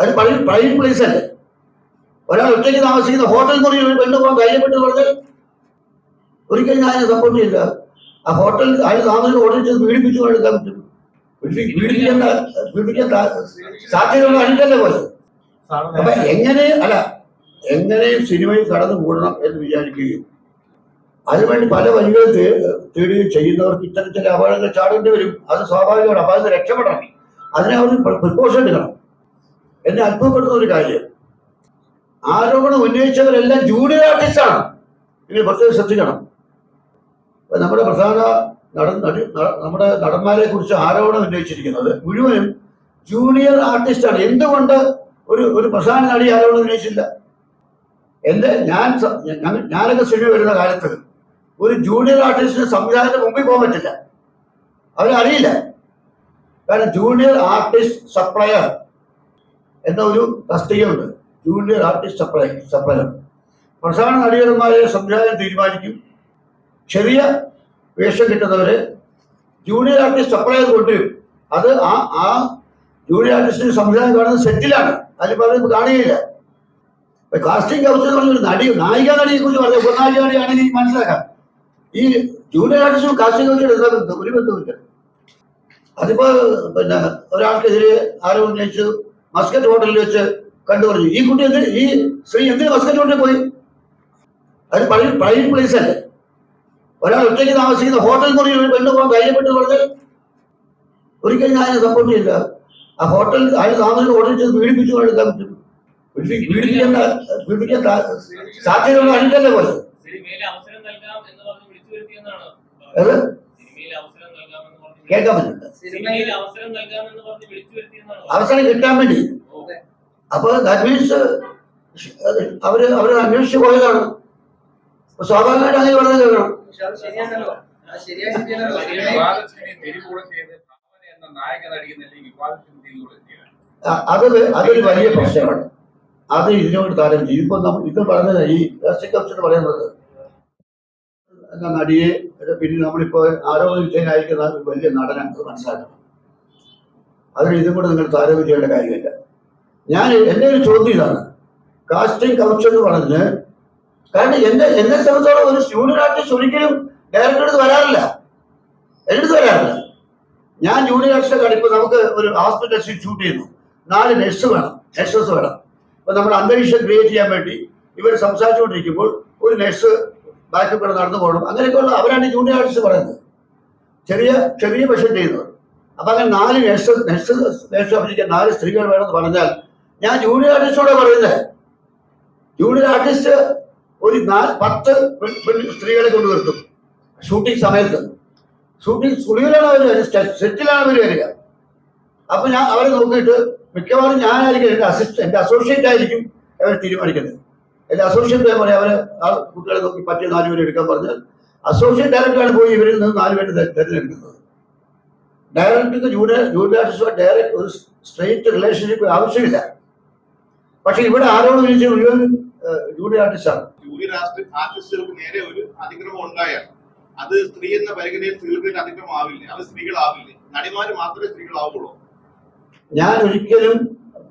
അത് പഴയ പഴയ പ്ലേസ് അല്ലേ? ഒരാൾ ഒറ്റയ്ക്ക് താമസിക്കുന്ന ഹോട്ടൽ മുറിയിൽ ഒരു പെണ്ണ് പോകാൻ ധൈര്യപ്പെട്ട് പറഞ്ഞാൽ ഒരിക്കലും ഞാൻ സപ്പോർട്ട് ചെയ്യില്ല ആ ഹോട്ടൽ അയാൾ താമസിക്കുന്ന ഹോട്ടലിൽ ചെന്ന് പീഡിപ്പിച്ചു എടുക്കാൻ പറ്റും. പീഡി- പീഡിപ്പിക്കേണ്ട പീഡിപ്പിക്കാൻ സാധ്യതയുള്ള അപ്പൊ എങ്ങനെ അല്ല എങ്ങനെ സിനിമയിൽ കടന്നു കൂടണം എന്ന് വിചാരിക്കുകയും അതിനുവേണ്ടി പല വഴികൾ തേടുകയും ചെയ്യുന്നവർക്ക് ഇത്തരം ചില അപകടങ്ങൾ ചാടേണ്ടി വരും. അത് സ്വാഭാവികമാണ്. അപ്പൊ അതിന് രക്ഷപ്പെടണം. അതിനെ അവർ പ്രിക്കോഷൻ എടുക്കണം. എന്നെ അത്ഭുതപ്പെടുന്ന ഒരു കാര്യം. ആരോപണം ഉന്നയിച്ചവരെല്ലാം ജൂനിയർ ആർട്ടിസ്റ്റാണ് നിങ്ങൾ പ്രത്യേകം ശ്രദ്ധിക്കണം. നമ്മുടെ പ്രധാന നടൻ നടി നമ്മുടെ നടന്മാരെ കുറിച്ച് ആരോപണം ഉന്നയിച്ചിരിക്കുന്നത് മുഴുവനും ജൂനിയർ ആർട്ടിസ്റ്റാണ് എന്തുകൊണ്ട് ഒരു ഒരു പ്രധാന നടി ആരോപണം ഉന്നയിച്ചില്ല? എന്റെ ഞാൻ ഞാനൊക്കെ സിനിമ വരുന്ന കാലത്ത് ഒരു ജൂനിയർ ആർട്ടിസ്റ്റിന് സംവിധാനത്തിന് മുമ്പിൽ പോകാൻ പറ്റില്ല. അവരറിയില്ല. കാരണം ജൂനിയർ ആർട്ടിസ്റ്റ് സപ്ലയർ എന്ന ഒരു തസ്തികയുണ്ട്. ജൂനിയർ ആർട്ടിസ്റ്റ് സപ്ലൈ സപ്ലയർ പ്രധാന നടികന്മാരെ സംവിധാനം തീരുമാനിക്കും. ചെറിയ വേഷം കിട്ടുന്നവരെ ജൂനിയർ ആർട്ടിസ്റ്റ് സപ്ലയർ കൊണ്ടുവരും. അത് ആ ആ ജൂനിയർ ആർട്ടിസ്റ്റിന് സംവിധാനം കാണുന്നത് സെറ്റിലാണ്. അതിൽ പറയുന്നത് കാണുകയില്ല. കാസ്റ്റിംഗ് കൗൺസിൽ എന്ന് പറഞ്ഞൊരു നടി നായിക നടിയെ കുറിച്ച് പറഞ്ഞ ഉപനായിക നടിയാണെങ്കിൽ എനിക്ക് മനസ്സിലാക്കാം. ഈ ജൂനിയർ ആർട്ടിസ്റ്റും കാസ്റ്റിംഗ് കൗൺസിലും എന്താ ബന്ധം ഒരു ബന്ധമില്ല അതിപ്പോ പിന്നെ ഒരാൾക്കെതിരെ ആരോ ഉന്നയിച്ചു മസ്കറ്റ് ഹോട്ടലിൽ വെച്ച് കണ്ടു പറഞ്ഞു. ഈ കുട്ടി എന്ത് ഈ സ്ത്രീ എന്തിന് മസ്കറ്റ് ഹോട്ടലിൽ പോയി? അത് പഴയ പ്രൈവറ്റ് പ്ലേസ് അല്ലേ? ഒരാൾ ഒറ്റയ്ക്ക് താമസിക്കുന്ന ഹോട്ടൽ മുറിയിൽ പെണ്ണ് പോകാൻ ധൈര്യപ്പെട്ട് പറഞ്ഞ് ഒരിക്കലും ഞാൻ സപ്പോർട്ട് ചെയ്യില്ല. ആ ഹോട്ടൽ അയാൾ താമസിക്കുന്ന ഹോട്ടലിൽ ചെന്ന് പീഡിപ്പിച്ചു എടുക്കാൻ പറ്റും. പീഡി- പീഡിപ്പിക്കേണ്ട പീഡിപ്പിക്കാൻ സാധ്യതയുള്ള അഴിക്കല്ലേ പോലെ. കേൾക്കാൻ പറ്റില്ല. സിനിമയിൽ അവസരം നൽകാമെന്ന് പറഞ്ഞ് വിളിച്ചു വരുത്തിയെന്നാണ് അവസരം കിട്ടാൻ വേണ്ടി. അപ്പൊ ദാറ്റ് മീൻസ് അവർ അവർ അന്വേഷിച്ച് പോയതാണ്. സ്വാഭാവികമായിട്ട് അങ്ങനെ പറഞ്ഞു കേൾക്കണം. അത് അതൊരു വലിയ പ്രശ്നമാണ്. അത് ഇതിനോട് താരം ചെയ്യും ഇപ്പൊ നമ്മൾ ഇത് പറഞ്ഞത് ഈ രാഷ്ട്രീയ കൗൺസിൽ പറയുന്നത് നടിയെ പിന്നെ നമ്മളിപ്പോ ആരോപണ വിധേയനായിരിക്കുന്ന വലിയ നടനാണ് മനസ്സിലാക്കണം അതിന് ഇതും കൂടെ നിങ്ങൾ താരതമ്യം കാര്യമില്ല. ഞാൻ എന്റെ ഒരു ചോദ്യം ഇതാണ്. കാസ്റ്റിംഗ് കൗച്ച് എന്ന് പറഞ്ഞ് കാരണം എന്റെ എന്നെ സംബന്ധിച്ചോളം ഒരു ജൂനിയർ ആർട്ടിസ്റ്റ് ഒരിക്കലും ഡയറക്ടർ എടുത്ത് വരാറില്ല. എടുത്ത് വരാറില്ല. ഞാൻ ജൂനിയർ ആർട്ടിസ്റ്റ് കാണിപ്പോ നമുക്ക് ഒരു ഹോസ്പിറ്റൽ ഷൂട്ട് ചെയ്യുന്നു. നാല് നഴ്സ് വേണം നഴ്സസ് വേണം. അപ്പൊ നമ്മൾ അന്തരീക്ഷം ക്രിയേറ്റ് ചെയ്യാൻ വേണ്ടി ഇവർ സംസാരിച്ചുകൊണ്ടിരിക്കുമ്പോൾ ഒരു നഴ്സ് ബാക്കിൽ കൂടെ നടന്നു പോകണം. അങ്ങനെയൊക്കെയുള്ള അവരാണ് ജൂനിയർ ആർട്ടിസ്റ്റ് പറയുന്നത്. ചെറിയ ചെറിയ വിഷം ചെയ്യുന്നത് അപ്പൊ അങ്ങനെ നാല് നഴ്സ് നഴ്സ് അഭിനയിക്കാൻ നാല് സ്ത്രീകൾ വേണമെന്ന് പറഞ്ഞാൽ ഞാൻ ജൂനിയർ ആർട്ടിസ്റ്റോടെ പറയുന്നത് ജൂനിയർ ആർട്ടിസ്റ്റ് ഒരു നാല് പത്ത് സ്ത്രീകളെ കൊണ്ട് നിർത്തും. ഷൂട്ടിംഗ് സമയത്ത്. ഷൂട്ടിംഗ് സ്റ്റുഡിയോയിലാണ് അവർ വരിക. സെറ്റിലാണ് അവർ വരിക. അപ്പൊ ഞാൻ അവരെ നോക്കിയിട്ട് മിക്കവാറും ഞാനായിരിക്കും എന്റെ അസിസ്റ്റ് എന്റെ അസോസിയേറ്റ് ആയിരിക്കും അവർ തീരുമാനിക്കുന്നത്. എന്റെ അസോസിയേറ്റ് പറയാം അവരെ ആ കുട്ടികളെ നോക്കി പറ്റിയ നാലുപേരെ എടുക്കാൻ പറഞ്ഞാൽ അസോസിയേറ്റ് ഡയറക്ടറാണ് പോയി ഇവരിൽ നിന്ന് നാലുപേരെ തെരഞ്ഞെടുക്കുന്നത്. ഡയറക്ടർക്ക് ജൂനിയർ ജൂനിയർ ആർട്ടിസ്റ്റ് ഡയറക്ട് ഒരു സ്ട്രെയിറ്റ് റിലേഷൻഷിപ്പ് ആവശ്യമില്ല. പക്ഷെ ഇവിടെ ആരോട് വിളിച്ച് മുഴുവൻ ജൂനിയർ ആർട്ടിസ്റ്റാണ് ജൂനിയർ ആർട്ടി- ആർട്ടിസ്റ്റുകൾക്ക് നേരെ ഒരു അതിക്രമം ഉണ്ടായാൽ അത് സ്ത്രീ എന്ന പരിഗണനയിൽ സ്ത്രീകൾക്ക് അതിക്രമം ആവില്ലേ? അത് സ്ത്രീകളാവില്ലേ? നടിമാര് മാത്രമേ സ്ത്രീകളാവുള്ളൂ. ഞാൻ ഒരിക്കലും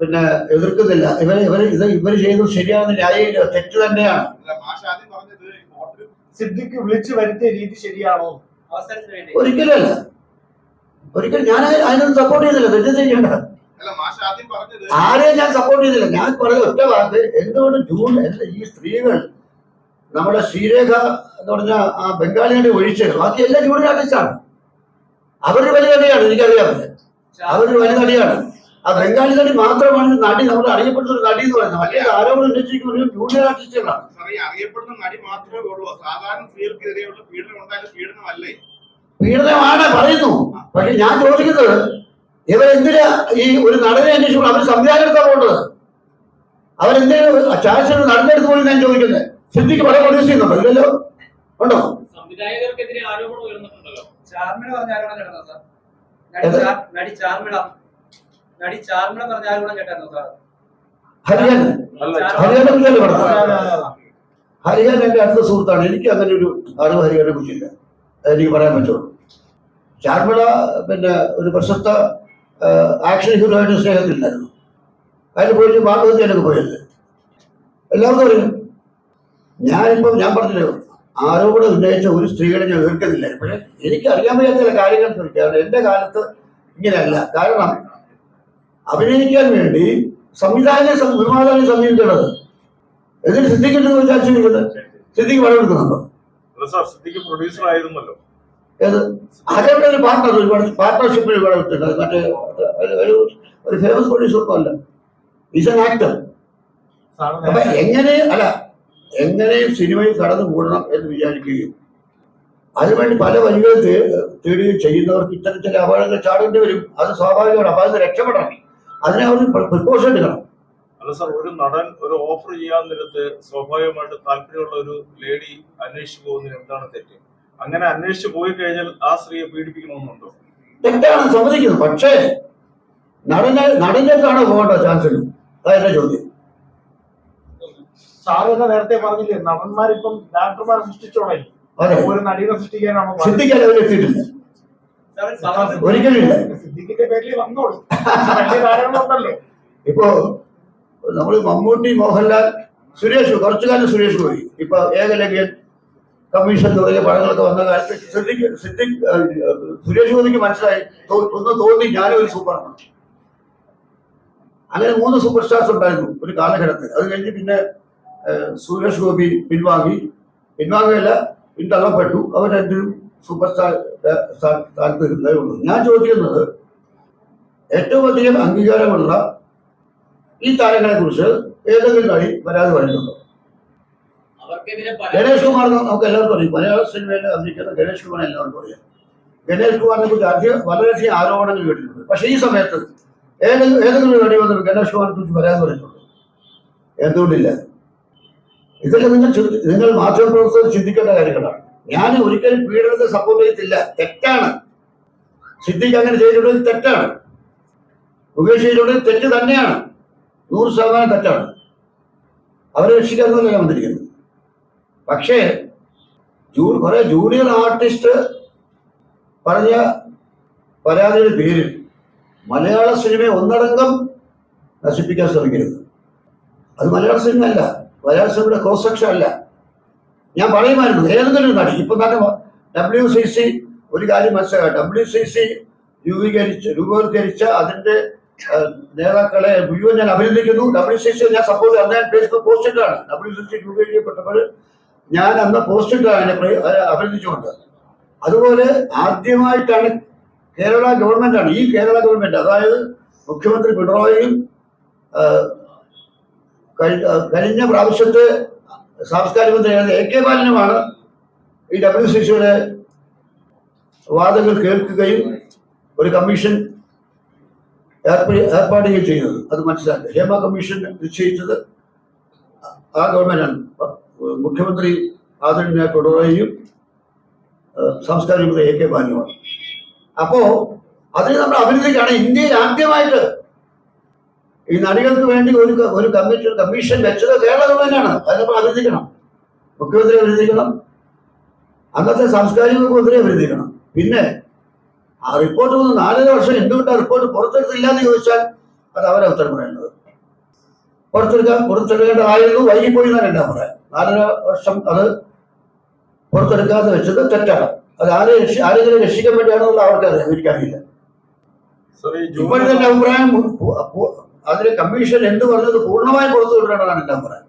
പിന്നെ എതിർക്കുന്നില്ല. ഇവർ ഇവർ ഇത് ഇവർ ചെയ്യുന്നത് ശരിയാണെന്ന് ന്യായീകരിക്കുക. തെറ്റ് തന്നെയാണ്. അല്ല മാഷ ആദ്യം പറഞ്ഞത് സിദ്ദിഖ് വിളിച്ചു വരുത്തിയ രീതി ശരിയാണോ? അവസരത്തിന് വേണ്ടി. ഒരിക്കലല്ല. ഒരിക്കലും ഞാൻ അതിനെ- അതിനൊന്നും സപ്പോർട്ട് ചെയ്തില്ല തെറ്റ് ചെയ്യണ്ട. അല്ല മാഷ ആദ്യം പറഞ്ഞത് ആരെയും ഞാൻ സപ്പോർട്ട് ചെയ്തില്ല ഞാൻ പറഞ്ഞ ഒറ്റ വാക്ക്. എന്തുകൊണ്ട് ജൂൺ ഈ സ്ത്രീകൾ നമ്മുടെ ശ്രീരേഖ എന്ന് പറഞ്ഞ ആ ബംഗാളികളുടെ ഒഴിച്ച് ബാക്കി എല്ലാ ജൂണിൽ ആർട്ടിസ്റ്റാണ് അവർ വലിയ നടിയാണ്. എനിക്കറിയാം. അവരൊരു വലിയ നടിയാണ്. ആ ബംഗാളി നടി മാത്രമാണ് നടി നമ്മൾ അറിയപ്പെടുന്ന ഒരു നടി എന്ന് പറയുന്നത്. മറ്റേ ആരോപണം ഉന്നയിച്ചിരിക്കുന്ന ഒരു ജൂനിയർ ആർട്ടിസ്റ്റുകളാണ് അറിയപ്പെടുന്ന നടി മാത്രമേ ഉള്ളൂ. സാധാരണ സ്ത്രീകൾക്കെതിരെയുള്ള പീഡനം ഉണ്ടായാലും പീഡനമല്ലേ? പീഡനമാണ് പറയുന്നു. പക്ഷെ ഞാൻ ചോദിക്കുന്നത് ഇവരെന്തിനാ ഈ ഒരു നടനെ അന്വേഷിക്കുമ്പോൾ അവർ സംവിധാനത്താണ് പോകേണ്ടത്? അവരെന്തിനാ ചാൻസ് നടന്നെടുത്ത് പോലും ഞാൻ ചോദിക്കുന്നത്? സിദ്ധിക്ക് പല പ്രൊഡ്യൂസ് ചെയ്യുന്നുണ്ടോ? ഇല്ലല്ലോ? ഉണ്ടോ? സംവിധായകർക്കെതിരെ ആരോപണം ഉയർന്നിട്ടുണ്ടല്ലോ. ചാർമിള പറഞ്ഞ ആരോപണം നടന്നു സാർ? നടി നടി ചാർമിള നടി ചാർമിള പറഞ്ഞ കേട്ടായിരുന്നു സാർ? ഹരിയാന. ഹരിയാനെ ഹരിയാൻ എന്റെ അടുത്ത സുഹൃത്താണ്. എനിക്ക് അങ്ങനെ ഒരു അറിവ് ഹരിയാനെ കുറിച്ചില്ല. എനിക്ക് പറയാൻ പറ്റുള്ളൂ. ചാർമിള പിന്നെ ഒരു പ്രശസ്ത ആക്ഷൻ ഹീറോ ആയിട്ട് സ്നേഹത്തിലായിരുന്നു. അതിൽ പോയിട്ട് എനിക്ക് പോയത് എല്ലാവർക്കും അറിയാം. ഞാനിപ്പം ഞാൻ പറഞ്ഞില്ലേ ആരോപണം ഉന്നയിച്ച ഒരു സ്ത്രീകളെ ഞാൻ എതിർക്കുന്നില്ല പക്ഷേ എനിക്ക് അറിയാൻ വയ്യാത്ത ചില കാര്യങ്ങൾ ചോദിക്കാറുണ്ട് എന്റെ കാലത്ത് ഇങ്ങനെയല്ല. കാരണം അഭിനയിക്കാൻ വേണ്ടി സംവിധായകനെ നിർമ്മാതാവിനെ സമീപിക്കേണ്ടത്. എന്നിട്ട് സിദ്ധിക്കിട്ട് വിചാരിച്ചിരിക്കുന്നത് സിദ്ധിക്ക് പണം എടുക്കുന്നുണ്ടോ അല്ല പ്രൊഡ്യൂസർ ആയിരുന്നല്ലോ. ഏത്? അതവിടെ ഒരു പാർട്ണർ ഒരുപാട് പാർട്ണർഷിപ്പിൽ ഒരുപാട് വിട്ടിട്ടുണ്ട് മറ്റേ ഒരു- ഒരു ഫേമസ് പ്രൊഡ്യൂസർ ഒന്നും അല്ല. ഈസ് എൻ ആക്ടർ അപ്പൊ എങ്ങനെ അല്ല എങ്ങനെ സിനിമയിൽ കടന്നു കൂടണം എന്ന് വിചാരിക്കുകയും അതിനുവേണ്ടി പല വഴികൾ തേടുകയും ചെയ്യുന്നവർക്ക് ഇത്തരം ചില അപകടങ്ങൾ ചാടേണ്ടി വരും. അത് സ്വാഭാവികമാണ്. അപ്പൊ അത് രക്ഷപ്പെടണം. അതിനെ അവർ പ്രിക്കോഷൻ എടുക്കണം അല്ല സാർ ഒരു നടൻ ഒരു ഓഫർ ചെയ്യാൻ നേരത്ത് സ്വാഭാവികമായിട്ട് താല്പര്യമുള്ള ഒരു ലേഡി അന്വേഷിച്ചു പോകുന്നതിന് എന്താണ് തെറ്റ്? അങ്ങനെ അന്വേഷിച്ചു പോയി കഴിഞ്ഞാൽ ആ സ്ത്രീയെ പീഡിപ്പിക്കണമെന്നുണ്ടോ? തെറ്റാണ് സമ്മതിക്കുന്നത് പക്ഷേ നടനെ നടനേക്കാണ് പോകേണ്ട ചാൻസ് ഉള്ളൂ. അതെന്റെ ചോദ്യം. സാറ് തന്നെ നേരത്തെ പറഞ്ഞില്ലേ നടന്മാരിപ്പം ഡാക്ടർമാരെ സൃഷ്ടിച്ചോളായി ഒരു നടിയെ സൃഷ്ടിക്കാനാണോ സൃഷ്ടിക്കാൻ സിദ്ധിക്കാൻ അവരെത്തിയിട്ടില്ല സാർ, സാർ, ഒരിക്കലും ഇല്ല. സിദ്ദിഖിന്റെ പേരിൽ വന്നോളൂ. ഇപ്പോ നമ്മൾ മമ്മൂട്ടി മോഹൻലാൽ സുരേഷ് കുറച്ചു കാലം സുരേഷ് പോയി. ഇപ്പൊ ഏകലവ്യൻ കമ്മീഷൻ തുടങ്ങിയ പടങ്ങളൊക്കെ വന്ന കാലത്ത് സിദ്ദിഖ് സിദ്ദിഖ് സുരേഷ് ഗോപിക്ക് മനസ്സിലായി. ഒന്ന് തോന്നി ഞാനും ഒരു സൂപ്പറാണ്. അങ്ങനെ മൂന്ന് സൂപ്പർ സ്റ്റാർസ് ഉണ്ടായിരുന്നു ഒരു കാലഘട്ടത്തിൽ. അത് കഴിഞ്ഞ് പിന്നെ സുരേഷ് ഗോപി പിൻവാങ്ങി. പിൻവാങ്ങുകയല്ല പിന്തള്ളപ്പെട്ടു. അവർ രണ്ടും സൂപ്പർ സ്റ്റാർ ഇരുന്നേ ഉള്ളൂ. ഞാൻ ചോദിക്കുന്നത് ഏറ്റവും അധികം അംഗീകാരമുള്ള ഈ താരങ്ങളെ കുറിച്ച് ഏതെങ്കിലും കളി പരാതി പറയുന്നുണ്ടോ? ഗണേഷ് കുമാർ നമുക്ക് എല്ലാവർക്കും അറിയാം. മലയാള സിനിമയിൽ അഭിനയിക്കുന്ന ഗണേഷ് കുമാർ എല്ലാവർക്കും അറിയാം. ഗണേഷ് കുമാറിനെ കുറിച്ച് അധികം വളരെയധികം ആരോപണങ്ങൾ കേട്ടിട്ടുണ്ട്. പക്ഷേ ഈ സമയത്ത് ഏതെങ്കിലും ഏതെങ്കിലും കളി നടി വന്നിട്ട് ഗണേഷ് കുമാറിനെ കുറിച്ച് പരാതി പറയുന്നുണ്ടോ? എന്തുകൊണ്ടില്ല? ഇതൊക്കെ നിങ്ങൾ നിങ്ങൾ മാധ്യമപ്രവർത്തകർ ചിന്തിക്കേണ്ട കാര്യങ്ങളാണ്. ഞാൻ ഒരിക്കലും പീഡനത്തെ സപ്പോർട്ട് ചെയ്തില്ല തെറ്റാണ്. സിദ്ദിഖ് അങ്ങനെ ചെയ്തിട്ടുള്ളത് തെറ്റാണ്. മുകേഷ് ചെയ്തിട്ടുള്ളത് തെറ്റ് തന്നെയാണ്. നൂറ് ശതമാനം തെറ്റാണ്. അവരെ രക്ഷിക്കാൻ ഞാൻ വന്നിരിക്കുന്നത്. പക്ഷേ ജൂ കുറെ ജൂനിയർ ആർട്ടിസ്റ്റ് പറഞ്ഞ പരാതിയുടെ പേരിൽ മലയാള സിനിമയെ ഒന്നടങ്കം നശിപ്പിക്കാൻ ശ്രമിക്കരുത്. അത് മലയാള സിനിമ അല്ല മലയാള സിനിമയുടെ ക്രോസ് സെക്ഷൻ അല്ല. ഞാൻ പറയുമായിരുന്നു ഏതെങ്കിലും നടി. ഇപ്പൊ തന്നെ ഡബ്ല്യു സി സി ഒരു കാര്യം മനസ്സിലാക്കാം. ഡബ്ല്യു സി സി രൂപീകരിച്ച് രൂപവത്കരിച്ച അതിന്റെ നേതാക്കളെ മുഴുവൻ ഞാൻ അഭിനന്ദിക്കുന്നു. ഡബ്ല്യു സി സി ഞാൻ സപ്പോർട്ട് അന്ന് ഞാൻ ഫേസ്ബുക്ക് പോസ്റ്റ് ഇട്ടാണ് ഡബ്ല്യു സി സി രൂപീകരിക്കപ്പെട്ടപ്പോൾ ഞാൻ അന്ന് പോസ്റ്റ് അതിനെ അഭിനന്ദിച്ചുകൊണ്ട്. അതുപോലെ ആദ്യമായിട്ടാണ് കേരള ഗവൺമെന്റാണ് ഈ കേരള ഗവൺമെന്റ് അതായത് മുഖ്യമന്ത്രി പിണറായിയും കഴിഞ്ഞ പ്രാവശ്യത്തെ സാംസ്കാരിക മന്ത്രിയായിരുന്ന എ കെ ബാലനുമാണ് ഈ ഡബ്ല്യു സി സിയുടെ വാദങ്ങൾ കേൾക്കുകയും ഒരു കമ്മീഷൻ ഏർപ്പെ- ഏർപ്പാടുകയും ചെയ്യുന്നത്. അത് മനസ്സിലാക്കുക ഹേമ കമ്മീഷൻ നിശ്ചയിച്ചത് ആ ഗവൺമെന്റാണ്. മുഖ്യമന്ത്രി ആദരണീയ പിണറായിയും സാംസ്കാരിക മന്ത്രി എ കെ ബാലനുമാണ്. അപ്പോ അതിന് നമ്മൾ അഭിനന്ദിക്കുകയാണ്. ഇന്ത്യയിൽ ആദ്യമായിട്ട് ഈ നടികൾക്ക് വേണ്ടി ഒരു ഒരു കമ്മിറ്റി കമ്മീഷൻ വെച്ചത് കേരള ഗവൺമെന്റാണ് അത് നമ്മൾ അഭിനന്ദിക്കണം മുഖ്യമന്ത്രി അഭിനന്ദിക്കണം അന്നത്തെ സാംസ്കാരിക മുഖ്യമന്ത്രി അഭിനന്ദിക്കണം പിന്നെ ആ റിപ്പോർട്ട് വന്ന് നാലര വർഷം എന്തുകൊണ്ട് ആ റിപ്പോർട്ട് പുറത്തെടുത്തില്ല എന്ന് ചോദിച്ചാൽ അത് അവരെ ഉത്തരം പറയേണ്ടത്. പുറത്തെടുക്കാൻ പുറത്തെടുക്കേണ്ടതായിരുന്നു വൈകിപ്പോയി എന്നാണ് എന്റെ പറയാം നാലര വർഷം അത് പുറത്തെടുക്കാതെ വെച്ചത് തെറ്റാണ്. അത് ആരെ ആരെങ്കിലും രക്ഷിക്കാൻ വേണ്ടിയാണെന്നുള്ള അവർക്കറിയാം എനിക്കറിയില്ല ഇപ്പോഴത്തെ അഭിപ്രായം അതിന് കമ്മീഷൻ എന്ത് പറഞ്ഞത് പൂർണമായും കൊടുത്തു വിടണമെന്നാണ് എല്ലാം അഭിപ്രായം